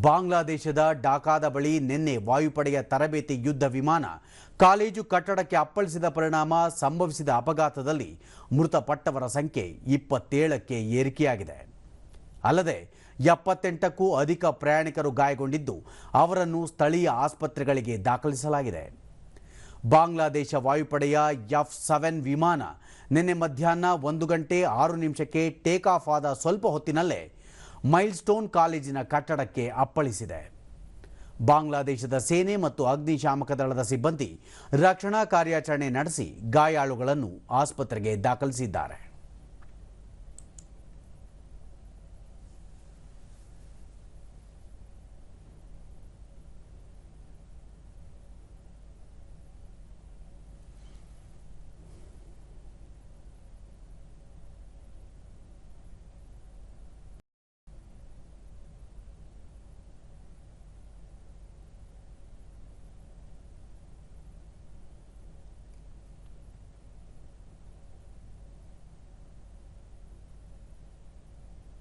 ಬಾಂಗ್ಲಾದೇಶದ ಢಾಕಾದ ಬಳಿ ನಿನ್ನೆ ವಾಯುಪಡೆಯ ತರಬೇತಿ ಯುದ್ಧ ವಿಮಾನ ಕಾಲೇಜು ಕಟ್ಟಡಕ್ಕೆ ಅಪ್ಪಳಿಸಿದ ಪರಿಣಾಮ ಸಂಭವಿಸಿದ ಅಪಘಾತದಲ್ಲಿ ಮೃತಪಟ್ಟವರ ಸಂಖ್ಯೆ ಇಪ್ಪತ್ತೇಳಕ್ಕೆ ಏರಿಕೆಯಾಗಿದೆ. ಅಲ್ಲದೆ, ಎಪ್ಪತ್ತೆಂಟಕ್ಕೂ ಅಧಿಕ ಪ್ರಯಾಣಿಕರು ಗಾಯಗೊಂಡಿದ್ದು, ಅವರನ್ನು ಸ್ಥಳೀಯ ಆಸ್ಪತ್ರೆಗಳಿಗೆ ದಾಖಲಿಸಲಾಗಿದೆ. ಬಾಂಗ್ಲಾದೇಶ ವಾಯುಪಡೆಯ ಎಫ್ ಸೆವೆನ್ ವಿಮಾನ ನಿನ್ನೆ ಮಧ್ಯಾಹ್ನ ಒಂದು ಗಂಟೆ ಆರು ನಿಮಿಷಕ್ಕೆ ಟೇಕ್ ಆಫ್ ಆದ ಸ್ವಲ್ಪ ಹೊತ್ತಿನಲ್ಲೇ ಮೈಲ್ಸ್ಟೋನ್ ಕಾಲೇಜಿನ ಕಟ್ಟಡಕ್ಕೆ ಅಪ್ಪಳಿಸಿದೆ. ಬಾಂಗ್ಲಾದೇಶದ ಸೇನೆ ಮತ್ತು ಅಗ್ನಿಶಾಮಕ ದಳದ ಸಿಬ್ಬಂದಿ ರಕ್ಷಣಾ ಕಾರ್ಯಾಚರಣೆ ನಡೆಸಿ ಗಾಯಾಳುಗಳನ್ನು ಆಸ್ಪತ್ರೆಗೆ ದಾಖಲಿಸಿದ್ದಾರೆ.